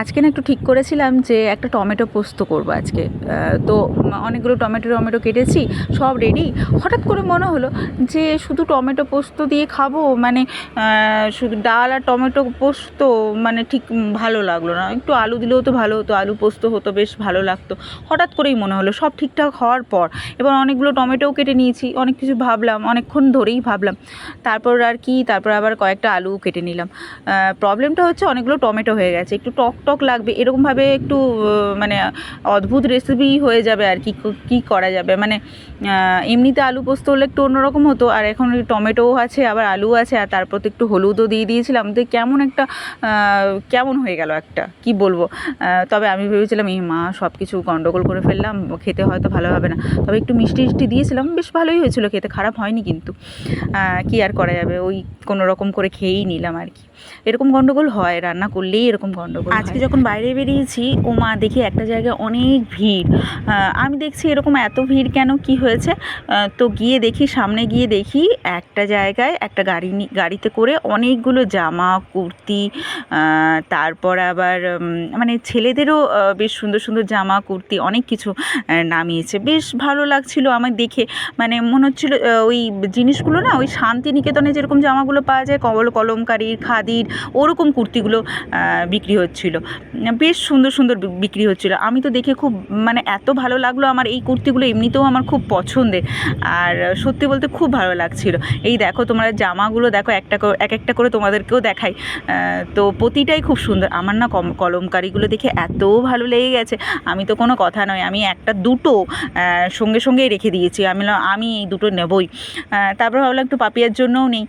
আজকে না একটু ঠিক করেছিলাম যে একটা টমেটো পোস্ত করব আজকে। তো অনেকগুলো টমেটো টমেটো কেটেছি, সব রেডি হঠাৎ করে মনে হলো যে শুধু টমেটো পোস্ত দিয়ে খাব মানে শুধু ডাল আর টমেটো পোস্ত মানে ঠিক ভালো লাগল না। একটু আলু দিলেও তো ভালো হতো, আলু পোস্ত হতো, বেশ ভালো লাগতো। হঠাৎ করেই মনে হলো সব ঠিকঠাক হওয়ার পর, এবার অনেকগুলো টমেটোও কেটে নিয়েছি, অনেক কিছু ভাবলাম, অনেকক্ষণ ধরেই ভাবলাম। তারপর আর কি, তারপর আবার কয়েকটা আলু কেটে নিলাম। প্রবলেমটা হচ্ছে অনেকগুলো টমেটো হয়ে গেছে, একটু টক টক লাগবে এরকমভাবে একটু মানে অদ্ভুত রেসিপি হয়ে যাবে আর কি, কী করা যাবে? মানে এমনিতে আলু পোস্ত হলে একটু অন্যরকম হতো, আর এখন টমেটোও আছে, আবার আলু আছে, আর তারপর তো একটু হলুদও দিয়ে দিয়েছিলাম। তো কেমন একটা কেমন হয়ে গেল একটা, কি বলব? তবে আমি ভেবেছিলাম, এই মা সব কিছু গন্ডগোল করে ফেললাম, খেতে হয়তো ভালো হবে না। তবে একটু মিষ্টি মিষ্টি দিয়েছিলাম, বেশ ভালোই হয়েছিল, খেতে খারাপ হয়নি কিন্তু। কি আর করা যাবে? ওই কোনো রকম করে খেয়েই নিলাম আর কি। এরকম গন্ডগোল হয় রান্না করলেই এরকম গন্ডগোল আজকে যখন বাইরে বেরিয়েছি ও মা দেখি একটা জায়গায় অনেক ভিড়। আমি দেখছি এরকম এত ভিড় কেন কি হয়েছে? তো গিয়ে দেখি সামনে গিয়ে দেখি একটা জায়গায় একটা গাড়ি গাড়িতে করে অনেকগুলো জামা কুর্তি তারপর আবার মানে ছেলেদেরও বেশ সুন্দর সুন্দর জামা কুর্তি অনেক কিছু নামিয়েছে। বেশ ভালো লাগছিল আমার দেখে। মানে মনে হচ্ছিল ওই জিনিসগুলো না ওই শান্তিনিকেতনে যেরকম জামাগুলো পাওয়া যায় কবল কলমকারির খাদির ওরকম কুর্তিগুলো বিক্রি হচ্ছিল। বেশ সুন্দর সুন্দর বিক্রি হচ্ছিল। আমি তো দেখে খুব মানে এত ভালো লাগল আমার এই কুর্তিগুলো, এমনিতেও আমার খুব পছন্দের। আর সত্যি বলতে খুব ভালো লাগছিল। এই দেখো তোমরা জামাগুলো দেখো, একটা এক একটা করে তোমাদেরকেও দেখাই। তো প্রতিটাই খুব সুন্দর। আমার না কম, কলমকারিগুলো দেখে এত ভালো লেগে গেছে। আমি তো কোনো কথা নয়, আমি একটা দুটো সঙ্গে সঙ্গেই রেখে দিয়েছি। আমি আমি এই দুটো নেবই। তারপর ভাবলাম একটু পাপিয়ার জন্যও নেই।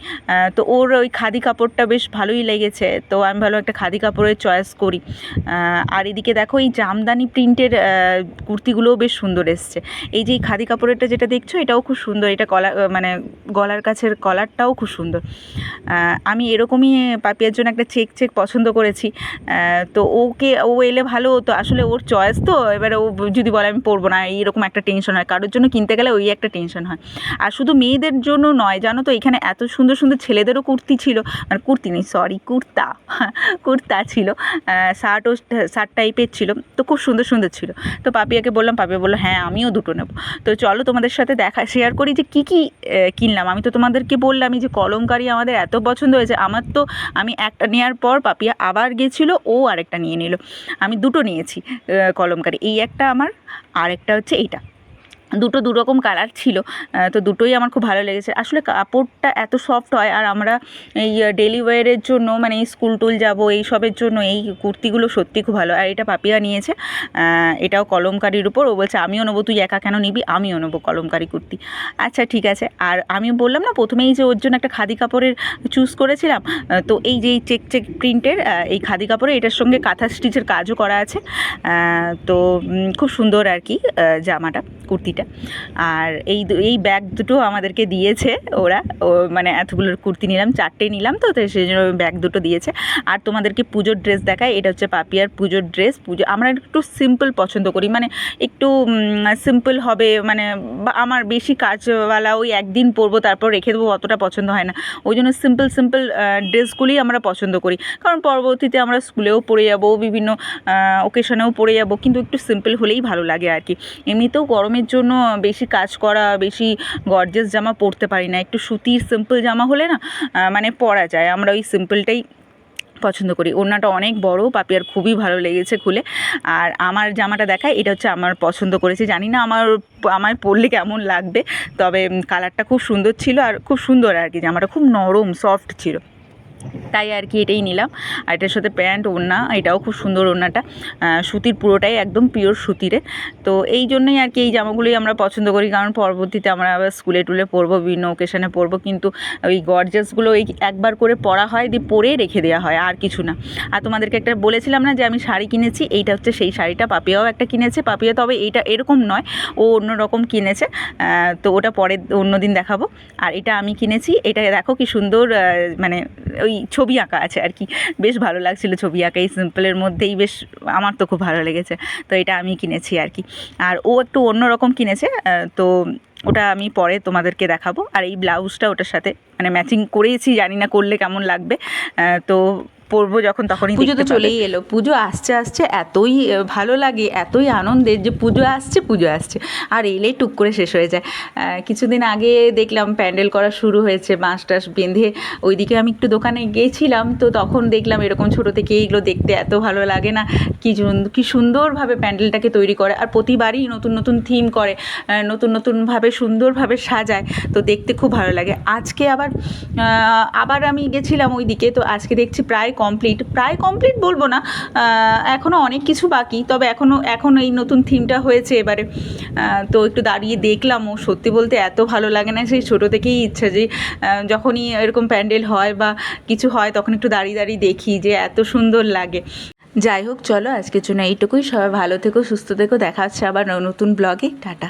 তো ওর ওই খাদি কাপড়টা বেশ ভালোই লেগেছে। তো আমি ভালো একটা খাদি কাপড়ের চয়েস করি। আর এদিকে দেখো এই জামদানি প্রিন্টের কুর্তিগুলোও বেশ সুন্দর এসছে। এই যে এই খাদি কাপড়েরটা যেটা দেখছ, এটাও খুব সুন্দর। এটা কলা মানে গলার কাছের কলারটাও খুব সুন্দর। আমি এরকমই পাপিয়ার জন্য একটা চেক চেক পছন্দ করেছি। তো ওকে, ও এলে ভালো তো আসলে ওর চয়েস তো, এবারে ও যদি বলে আমি পরবো না, এইরকম একটা টেনশন হয়। কারোর জন্য কিনতে গেলে ওই একটা টেনশন হয়। আর শুধু মেয়েদের জন্য নয়, জানো তো, এখানে এত সুন্দর সুন্দর ছেলেদেরও কুর্তি ছিল। মানে কুর্তি নেই সরি কুর্তা। কুর্তা ছিল শার্টও শার্ট টাইপের ছিল, তো খুব সুন্দর সুন্দর ছিল। তো পাপিয়াকে বললাম, পাপিয়া বলল হ্যাঁ আমিও দুটো নেব। তো চলো তোমাদের সাথে দেখা শেয়ার করি যে কী কী কিনলাম। আমি তো তোমাদেরকে বললামই যে কলমকারি আমাদের এত পছন্দ হয়েছে। আমার তো, আমি একটা নেওয়ার পর পাপিয়া আবার গেছিল, ও আরেকটা নিয়ে নিল। আমি দুটো নিয়েছি কলমকারি। এই একটা আমার আরেকটা হচ্ছে এইটা। দুটো দুরকম কালার ছিল তো দুটোই আমার খুব ভালো লেগেছে। আসলে কাপড়টা এত সফট হয় আর আমরা এই ডেলি ওয়ারের জন্য মানে স্কুল টুল যাব, এই সবের জন্য এই কুর্তিগুলো সত্যি খুব ভালো। আর এটা পাপিয়া নিয়েছে এটাও কলমকারির উপর। ও বলছে, আমিও নেব, তুই একা কেন নিবি? আমিও নেব কলমকারি কুর্তি। আচ্ছা ঠিক আছে। আর আমি বললাম না, প্রথমেই যে ওর জন্য একটা খাদি কাপড়ের চুজ করেছিলাম তো এই যে চেক চেক প্রিন্টের এই খাদি কাপড়ে এটার সঙ্গে কাঁথা স্টিচের কাজও করা আছে তো খুব সুন্দর আর কি জামাটা। কুর্তিটা। আর এই এই ব্যাগ দুটো আমাদেরকে দিয়েছে ওরা। ও মানে এতগুলোর কুর্তি নিলাম, চারটে নিলাম তো তো সেই জন্য ব্যাগ দুটো দিয়েছে। আর তোমাদেরকে পুজোর ড্রেস দেখায় এটা হচ্ছে পাপিয়ার পুজোর ড্রেস পুজো, আমরা একটু সিম্পল পছন্দ করি মানে একটু সিম্পল হবে মানে আমার বেশি কাজওয়ালা ওই একদিন পরবো, তারপর রেখে দেবো, অতটা পছন্দ হয় না। ওই জন্য সিম্পল সিম্পল ড্রেসগুলি আমরা পছন্দ করি। কারণ পরবর্তীতে আমরা স্কুলেও পরে যাব, বিভিন্ন ওকেশনেও পরে যাব, কিন্তু একটু সিম্পল হলেই ভালো লাগে আর কি। এমনিতেও গরমের জন্য বেশি কাজ করা, বেশি গর্জেস জামা পরতে পারি না। একটু সুতির সিম্পল জামা হলে না মানে পরা যায়। আমরা ওই সিম্পলটাই পছন্দ করি। ওড়নাটা অনেক বড়, পাপিয়ার খুবই ভালো লেগেছে খুলে। আর আমার জামাটা দেখায়, এটা হচ্ছে আমার পছন্দ করেছে। জানি না আমার আমার পরলে কেমন লাগবে, তবে কালারটা খুব সুন্দর ছিল আর খুব সুন্দর আর কি। জামাটা খুব নরম সফট ছিল। তাই আর কি এটাই নিলাম। আর এটার সাথে প্যান্ট, ওড়না, এটাও খুব সুন্দর ওড়নাটা। সুতির পুরোটাই একদম পিওর সুতিরে। তো এই জন্যই আর কি এই জামাগুলোই আমরা পছন্দ করি। কারণ পরবর্তীতে আমরা আবার স্কুলে টুলে পরবো, বিভিন্ন ওকেশনে পরবো। কিন্তু ওই গর্জাসগুলো ওই একবার করে পরা হয়, দিয়ে পরে রেখে দেওয়া হয়, আর কিছু না। আর তোমাদেরকে একটা বলেছিলাম না যে আমি শাড়ি কিনেছি? এইটা হচ্ছে সেই শাড়িটা। পাপিয়াও একটা কিনেছে। পাপিয়া তবে এইটা এরকম নয়, ও অন্য রকম কিনেছে। তো ওটা পরে অন্য দিন দেখাবো। আর এটা আমি কিনেছি। এটা দেখো কি সুন্দর মানে ওই ছবি আঁকা আছে আর কি। বেশ ভালো লাগছিল ছবি আঁকা, এই সিম্পলের মধ্যেই বেশ আমার তো খুব ভালো লেগেছে। তো এটা আমি কিনেছি আর কি। আর ও একটু অন্যরকম কিনেছে তো ওটা আমি পরে তোমাদেরকে দেখাবো। আর এই ব্লাউজটা ওটার সাথে মানে ম্যাচিং করেছি, জানি না করলে কেমন লাগবে। তো পরবো যখন তখনই পুজো তো চলেই এলো। পুজো আসছে আসছে এতই ভালো লাগে এতই আনন্দের যে পুজো আসছে পুজো আসছে। আর এলেই টুক করে শেষ হয়ে যায়। কিছুদিন আগে দেখলাম প্যান্ডেল করা শুরু হয়েছে বাঁশ টাস বেঁধে। ওইদিকে আমি একটু দোকানে গিয়েছিলাম তো তখন দেখলাম এরকম ছোটো থেকে এইগুলো দেখতে এত ভালো লাগে না। কি কি সুন্দরভাবে প্যান্ডেলটাকে তৈরি করে। আর প্রতিবারই নতুন নতুন থিম করে নতুন নতুনভাবে সুন্দরভাবে সাজায় তো দেখতে খুব ভালো লাগে। আজকে আবার আবার আমি গেছিলাম ওই দিকে তো আজকে দেখছি প্রায় কমপ্লিট প্রায় কমপ্লিট বলব না এখনও অনেক কিছু বাকি, তবে এখনও এখন এই নতুন থিমটা হয়েছে এবারে। তো একটু দাঁড়িয়ে দেখলাম, ও সত্যি বলতে এত ভালো লাগে না, সেই ছোটো থেকেই ইচ্ছা যে যখনই এরকম প্যান্ডেল হয় বা কিছু হয়, তখন একটু দাঁড়িয়ে দাঁড়িয়ে দেখি যে এত সুন্দর লাগে। যাই হোক, চলো আজকের জন্য এইটুকুই। সবাই ভালো থেকো, সুস্থ থেকো। দেখা হচ্ছে আবার নতুন ব্লগে টাটা।